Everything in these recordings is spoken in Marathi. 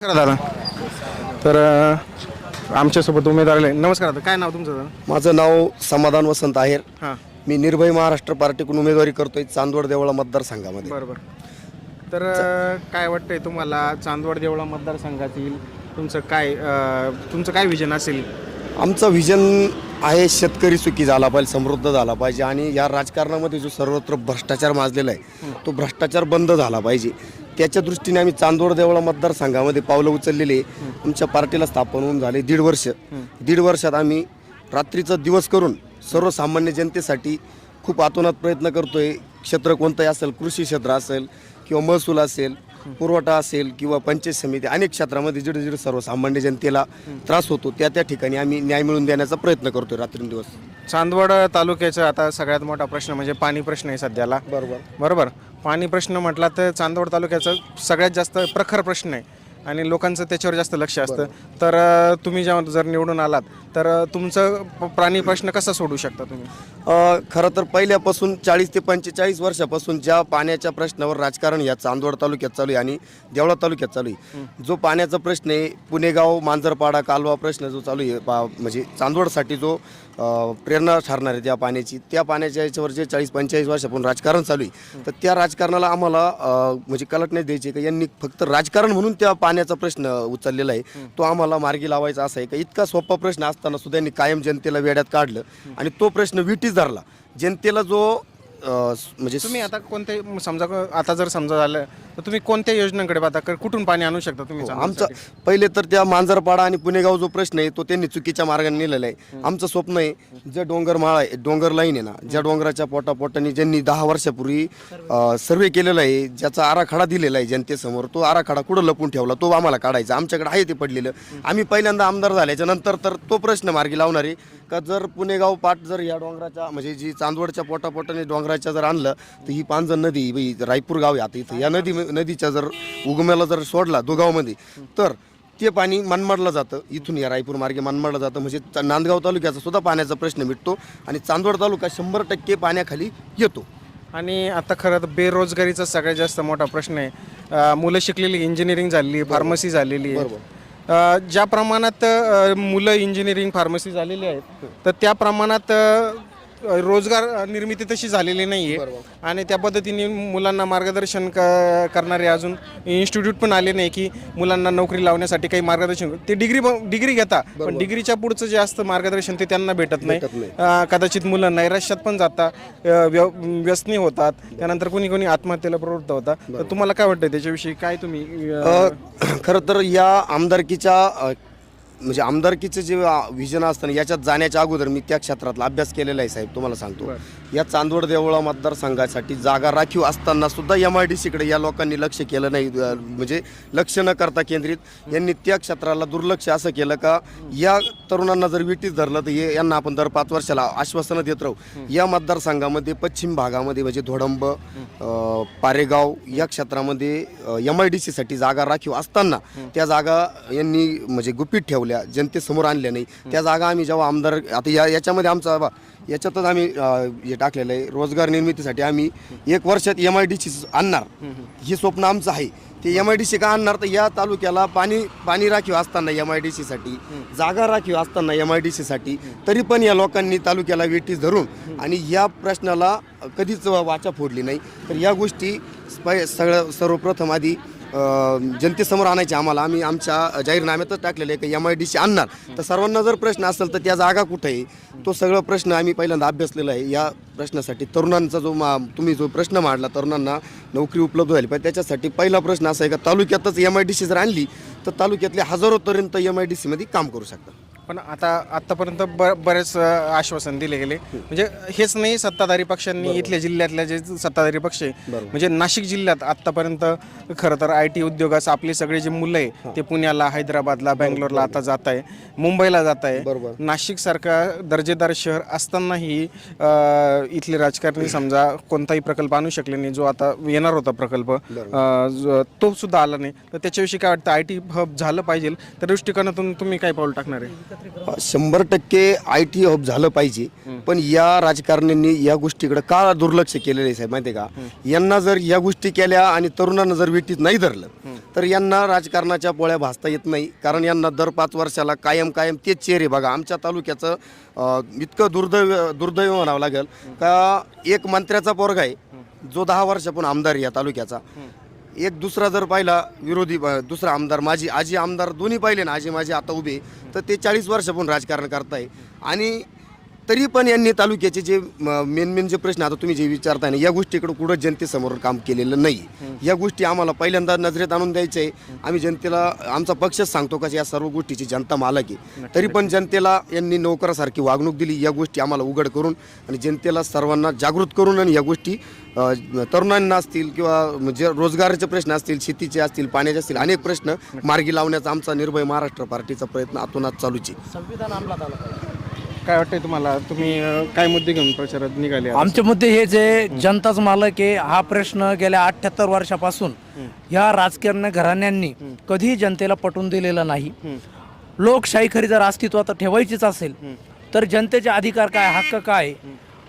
नमस्कार दादा. तर अ, आमच्यासोबत उमेदवार आले. नमस्कार दादा काय नाव तुमचं दादा? माझं नाव समाधान वसंत आहेर. हां. मी निर्भय महाराष्ट्र पार्टीकडून उमेदवारी करतोय चांदवड देवळा मतदारसंघामध्ये. बरं बरं तर अ, काय वाटतंय तुम्हाला चांदवड देवळा मतदारसंघातील तुमचं काय अ, तुमचं काय विजन असेल? आमचं व्हिजन आहे शेतकरी सुखी झाला पाहिजे समृद्ध झाला पाहिजे आणि या राजकारणामध्ये जो सर्वत्र भ्रष्टाचार माजलेला आहे तो भ्रष्टाचार बंद झाला पाहिजे. त्याच्या दृष्टीने आम्ही चांदोड देवळा मतदारसंघामध्ये पावलं उचललेली. आमच्या पार्टीला स्थापन होऊन झाले दीड वर्ष. दीड वर्षात आम्ही रात्रीचा दिवस करून सर्वसामान्य जनतेसाठी खूप आतोनात प्रयत्न करतोय. क्षेत्र कोणतंही असेल कृषी क्षेत्र असेल किंवा महसूल असेल पुरवठा असेल किंवा पंचायत समिती अनेक क्षेत्रामध्ये जिथे जिथे सर्वसामान्य जनतेला त्रास होतो. त्या त्या ठिकाणी आम्ही न्याय मिळवून देण्याचा प्रयत्न करतोय रात्रंदिवस. चांदवड तालुक्याचा आता सगळ्यात मोठा प्रश्न म्हणजे पाणी प्रश्न आहे सध्याला. बरोबर. बरोबर. पाणी प्रश्न म्हटला तर चांदवड तालुक्याचा सगळ्यात जास्त प्रखर प्रश्न आहे आणि लोकांचं त्याच्यावर जास्त लक्ष असतं. तर अ, तुम्ही जेव्हा जर निवडून आलात तर अ, तुमचं प- प्राणी प्रश्न कसा सोडू शकता तुम्ही? अ, खरं तर पहिल्यापासून चाळीस ते पंचेचाळीस वर्षापासून ज्या पाण्याच्या प्रश्नावर राजकारण या चांदवड तालुक्यात चालू आहे आणि देवळा तालुक्यात चालू आहे. जो पाण्याचा प्रश्न आहे पुणेगाव मांजरपाडा कालवा प्रश्न जो चालू आहे पा म्हणजे चांदवडसाठी जो प्रेरणा ठरणार आहे त्या पाण्याची. त्या पाण्याच्या याच्यावर जे चाळीस पंचेचाळीस वर्षापासून राजकारण चालू आहे तर त्या राजकारणाला आम्हाला म्हणजे कलटण्यात द्यायची का? यांनी फक्त राजकारण म्हणून त्या पाण्याचा प्रश्न उचललेला आहे. तो आम्हाला मार्गी लावायचा असा आहे का? इतका सोपा प्रश्न असताना सुद्धा यांनी कायम जनतेला वेड्यात काढलं आणि तो प्रश्न विटीच धरला. जनतेला जो अ, म्हणजे तुम्ही आता कोणते समजा आता जर समजा झालं तर तुम्ही कोणत्या योजनांकडे पाहता? क- कुठून पाणी आणू शकता तुम्ही आमचा चांदवडसाठी? पहिले तर त्या मांजरपाडा आणि पुणेगाव जो प्रश्न आहे तो त्यांनी चुकीच्या मार्गाने नेलेला आहे. आमचं स्वप्न आहे जे डोंगर माळा आहे डोंगर लाईन आहे ना ज्या डोंगराच्या पोटापोटाने ज्यांनी दहा वर्षापूर्वी सर्वे केलेला आहे ज्याचा आराखडा दिलेला आहे जनतेसमोर तो आराखडा कुठं लपून ठेवला तो आम्हाला काढायचा. आमच्याकडे आहे ते पडलेलं. आम्ही पहिल्यांदा आमदार झाल्याच्यानंतर तर तो प्रश्न मार्गी लावणार आहे. का जर पुणेगाव पाट जर या डोंगराच्या म्हणजे जी चांदवडच्या पोटापोटाने डोंगराच्या जर आणलं तर ही पांजण नदी बाई रायपूर गाव आहे आता इथं. या नदी नदीच्या जर उगम्याला जर सोडला दुगावमध्ये तर ते पाणी मनमाडला जातं. इथून या रायपूर मार्गे मनमाडला जातं. म्हणजे चा- नांदगाव तालुक्याचा सुद्धा पाण्याचा प्रश्न मिटतो आणि चांदवड तालुका शंभर टक्के पाण्याखाली येतो. आणि आता खरं तर बेरोजगारीचा सगळ्यात जास्त मोठा प्रश्न आहे. अं, मुलं शिकलेली इंजिनिअरिंग झालेली फार्मसी झालेली आहे. अं, ज्या प्रमाणात अं, मुलं इंजिनिअरिंग फार्मसी झालेली आहेत तर त्या प्रमाणात अं, रोजगार निर्मिती तशी झालेली नाही आहे आणि त्या पद्धतीने मुलांना मार्गदर्शन क करणारे अजून इन्स्टिट्यूट पण आले नाही की मुलांना नोकरी लावण्यासाठी काही मार्गदर्शन ते डिग्री डिग्री घेता पण डिग्रीच्या पुढचं जे असतं मार्गदर्शन ते त्यांना भेटत नाही. कदाचित मुलं नैराश्यात पण जाता अ, व्यव- व्यसनी होतात त्यानंतर कोणी कोणी आत्महत्येला प्रवृत्त होता तर तुम्हाला काय वाटतं त्याच्याविषयी? काय तुम्ही खरं तर या आमदारकीच्या म्हणजे आमदारकीचं जे विजन असतं ना, याच्यात जाण्याच्या अगोदर मी त्या क्षेत्रातला अभ्यास केलेला आहे साहेब तुम्हाला सांगतो. या चांदवड देवळा मतदारसंघासाठी जागा राखीव असताना सुद्धा एम आय डी सीकडे या लोकांनी लक्ष केलं नाही म्हणजे लक्ष न करता केंद्रित. यांनी त्या क्षेत्राला दुर्लक्ष असं केलं का या तरुणांना जर विटीस धरलं तर हे यांना आपण दर पाच वर्षाला आश्वासनं देत राहू. या मतदारसंघामध्ये पश्चिम भागामध्ये म्हणजे धोडंब पारेगाव या क्षेत्रामध्ये एम आय डी सीसाठी जागा राखीव असताना त्या जागा यांनी म्हणजे गुपित ठेवल्या. जनतेसमोर आणल्या नाही. त्या जागा आम्ही जेव्हा आमदार आता या याच्यामध्ये आमचा बा याच्यातच आम्ही हे टाकलेलं आहे. रोजगार निर्मितीसाठी आम्ही एक वर्षात एम आय डी सी आणणार. हे स्वप्न आमचं आहे. ते एम आय डी सी का आणणार? तर या तालुक्याला पाणी पाणी राखीव असताना एम आय डी सीसाठी जागा राखीव असताना एम आय डी सीसाठी तरी पण या लोकांनी तालुक्याला वेटीस धरून आणि या प्रश्नाला कधीच वाचा फोडली नाही. तर या गोष्टी स्प- सगळं सर्वप्रथम आधी जनतेसमोर आणायचे आम्हाला. आम्ही आमच्या जाहीरनाम्यातच टाकलेलं आहे की एम आय डी सी आणणार. तर सर्वांना जर प्रश्न असेल तर त्या जागा कुठे आहे? तो सगळा प्रश्न आम्ही पहिल्यांदा अभ्यासलेला आहे. या प्रश्नासाठी तरुणांचा जो मा तुम्ही जो प्रश्न मांडला तरुणांना नोकरी उपलब्ध व्हायला पाहिजे. त्याच्यासाठी पहिला प्रश्न असा आहे का तालुक्यातच एम आय डी सी जर आणली तर तालुक्यातले हजारो तरुण तर एम आय डी सीमध्ये काम करू शकतात. पण आता आतापर्यंत ब बरेच आश्वासन दिले गेले. म्हणजे हेच नाही सत्ताधारी पक्षांनी इथल्या जिल्ह्यातल्या जे सत्ताधारी पक्ष आहे म्हणजे नाशिक जिल्ह्यात आतापर्यंत खरं तर आय टी उद्योगास आपले सगळे जे मुलं आहे ते पुण्याला हैदराबादला बँगलोरला आता जात आहे. मुंबईला जात आहे. बरोबर. नाशिक सारखा दर्जेदार शहर असतानाही इथले राजकारणी समजा कोणताही प्रकल्प आणू शकले नाही. जो आता येणार होता प्रकल्प तो सुद्धा आला नाही. तर त्याच्याविषयी काय वाटतं? आय टी हब झालं पाहिजे. त्या दृष्टिकोनातून तुम्ही काय पाऊल टाकणार आहे? शंभर टक्के आय टी हब झालं पाहिजे. पण या राजकारण्यांनी या गोष्टीकडे का दुर्लक्ष केलेलं आहे साहेब माहिती आहे का यांना जर या गोष्टी केल्या आणि तरुणांना जर वेटीत नाही धरलं तर यांना राजकारणाच्या पोळ्या भासता येत नाही. कारण यांना दर पाच वर्षाला कायम कायम तेच चेहरे बघा. आमच्या तालुक्याचं इतकं दुर्दैव दुर्दैव म्हणावं लागेल का एक मंत्र्याचा पोरगा आहे. जो दहा वर्षापून आमदार आहे या तालुक्याचा. एक दुसरा जर पाहिला विरोधी दुसरा आमदार माझी आजी आमदार दोन्ही पाहिले ना आजी माझी आता उभे तर ते चाळीस वर्षापासून राजकारण करताय. आणि तरी पण यांनी तालुक्याचे जे मेन मेन जे प्रश्न आता तुम्ही जे विचारताय ना या गोष्टीकडे कुठं जनतेसमोर काम केलेलं नाही. या गोष्टी आम्हाला पहिल्यांदा नजरेत आणून द्यायचे आहे. आम्ही जनतेला आमचा पक्षच सांगतो का या सर्व गोष्टीची जनता मालक आहे. तरी पण जनतेला यांनी नोकरासारखी वागणूक दिली या गोष्टी आम्हाला उघड करून आणि जनतेला सर्वांना जागृत करून आणि या गोष्टी तरुणांना असतील किंवा म्हणजे रोजगाराचे प्रश्न असतील शेतीचे असतील पाण्याचे असतील अनेक प्रश्न मार्गी लावण्याचा आमचा निर्भय महाराष्ट्र पार्टीचा प्रयत्न आतोनात चालूच आहे. संविधान काय वाटतंय तुम्हाला? तुम्ही अ, काय मुद्दे घेऊन प्रचारात निघाले आहात? आमचे मुद्दे हे जे जनताच मालक आहे हा प्रश्न गेल्या अठ्याहत्तर वर्षापासून ह्या राजकीय घराण्यांनी कधीही जनतेला पटवून दिलेला नाही. लोकशाही खरी जर अस्तित्वात ठेवायचीच असेल तर जनतेचे अधिकार काय हक्क काय?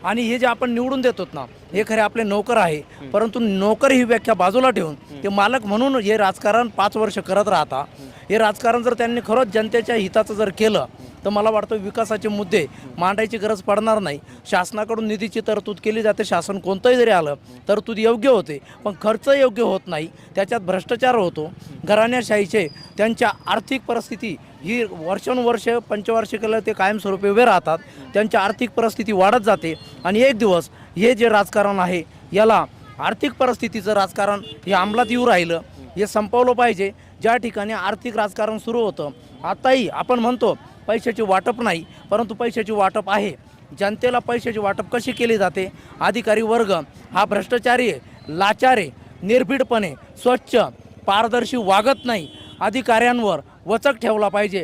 आणि हे जे आपण निवडून देतो ना हे खरे आपले नोकर आहे. परंतु नोकर ही व्याख्या बाजूला ठेवून ते मालक म्हणून हे राजकारण पाच वर्ष करत राहता. हे राजकारण जर त्यांनी खरंच जनतेच्या हिताचं जर केलं तर मला वाटतं विकासाचे मुद्दे मांडायची गरज पडणार नाही. शासनाकडून निधीची तरतूद केली जाते. शासन कोणतंही जरी आलं तरतूद योग्य होते. पण खर्च योग्य होत नाही. त्याच्यात भ्रष्टाचार होतो. घराण्याशाहीचे त्यांच्या आर्थिक परिस्थिती ही वर्षानुवर्ष पंचवार्षिकाला ते कायमस्वरूपी उभे राहतात. त्यांची आर्थिक परिस्थिती वाढत जाते. आणि एक दिवस हे जे राजकारण आहे याला आर्थिक परिस्थितीचं राजकारण हे अंमलात येऊ राहिलं. हे संपवलं पाहिजे. ज्या ठिकाणी आर्थिक राजकारण सुरू होतं आताही आपण म्हणतो पैशाची वाटप नाही परंतु पैशाची वाटप आहे. जनतेला पैशाची वाटप कशी केली जाते? अधिकारी वर्ग हा भ्रष्टाचारी आहे लाचार निर्भीडपणे स्वच्छ पारदर्शी वागत नाही अधिकाऱ्यांवर वचक ठेवला पाहिजे.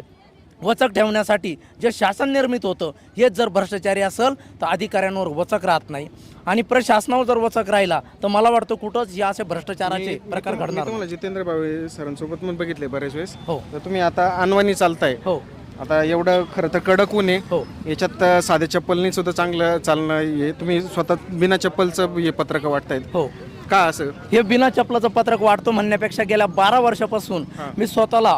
वचक ठेवण्यासाठी जे शासन निर्मित होतं हेच जर भ्रष्टाचारी असेल तर अधिकाऱ्यांवर वचक राहत नाही. आणि प्रशासनावर जर वचक राहिला तर मला वाटतं कुठंच या असे भ्रष्टाचाराचे प्रकार घडणार जितेंद्र बाबळे सरांसोबत पण बघितले बरेच वेळेस. हो. तर तुम्ही आता अनवाणी चालताय. हो. आता एवढं खरं तर कडक ऊन आहे. हो. याच्यात अ, साध्या चप्पलनी सुद्धा चांगलं चालणं आहे तुम्ही स्वतः बिना चप्पलचं हे पत्रक वाटतायत. हो. का असं? हे बिना चपलाचं पत्रक वाढतो म्हणण्यापेक्षा गेल्या बारा वर्षापासून मी स्वतःला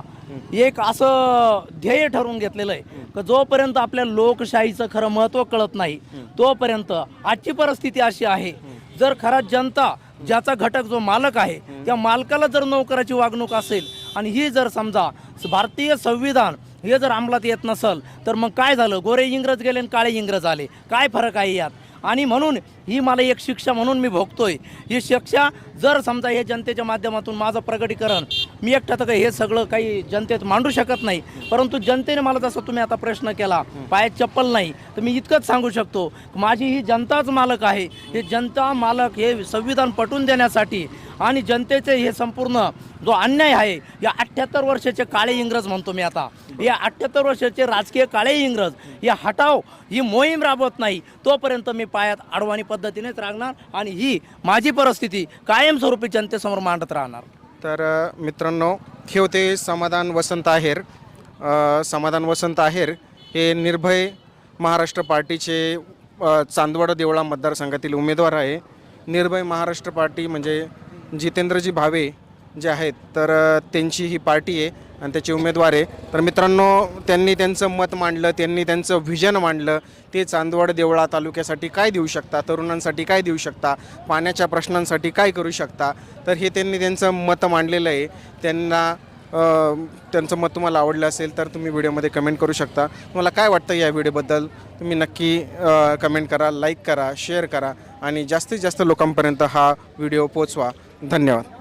एक असं ध्येय ठरवून घेतलेलं आहे की जोपर्यंत आपल्या लोकशाहीचं खरं महत्त्व कळत नाही तोपर्यंत आजची परिस्थिती अशी आहे. जर खरा जनता ज्याचा घटक जो मालक आहे त्या मालकाला जर नोकराची वागणूक असेल आणि ही जर समजा भारतीय संविधान हे जर अंमलात येत नसल तर मग काय झालं? गोरे इंग्रज गेले आणि काळे इंग्रज आले. काय फरक आहे यात? आणि म्हणून ही मला एक शिक्षा म्हणून मी भोगतोय. ही शिक्षा जर समजा हे जनतेच्या माध्यमातून माझं प्रगटीकरण मी एकटा तर काही हे सगळं काही जनतेत मांडू शकत नाही. परंतु जनतेने मला जसं तुम्ही आता प्रश्न केला पायात चप्पल नाही तर मी इतकंच सांगू शकतो माझी ही जनताच मालक आहे. हे जनता मालक हे संविधान पटवून देण्यासाठी आणि जनतेचे हे संपूर्ण जो अन्याय आहे या अठ्ठ्याहत्तर वर्षाचे काळे इंग्रज म्हणतो मी आता. या अठ्ठ्याहत्तर वर्षाचे राजकीय काळे इंग्रज या हटाव ही मोहीम राबवत नाही तोपर्यंत मी पायात आडवाणी पद्धतीनेच रागणार आणि ही माझी परिस्थिती काय कायमस्वरूपी जनतेसमोर मांडत राहणार. तर मित्रांनो हे होते समाधान वसंत आहेर. समाधान वसंत आहेर हे निर्भय महाराष्ट्र पार्टीचे चांदवड देवळा मतदारसंघातील उमेदवार आहे. निर्भय महाराष्ट्र पार्टी म्हणजे जितेंद्रजी भावे जे आहेत तर त्यांची ही पार्टी आहे. आणि त्याचे उमेदवार आहे. तर मित्रांनो त्यांनी त्यांचं मत मांडलं त्यांनी त्यांचं व्हिजन मांडलं. ते चांदवड देवळा तालुक्यासाठी काय देऊ शकता? तरुणांसाठी काय देऊ शकता? पाण्याच्या प्रश्नांसाठी काय करू शकता? तर हे त्यांनी त्यांचं मत मांडलेलं आहे. त्यांना त्यांचं मत तुम्हाला आवडलं असेल तर तुम्ही व्हिडिओमध्ये कमेंट करू शकता. तुम्हाला काय वाटतं या व्हिडिओबद्दल? तुम्ही नक्की कमेंट करा लाईक करा शेअर करा आणि जास्तीत जास्त लोकांपर्यंत हा व्हिडिओ पोचवा धन्यवाद.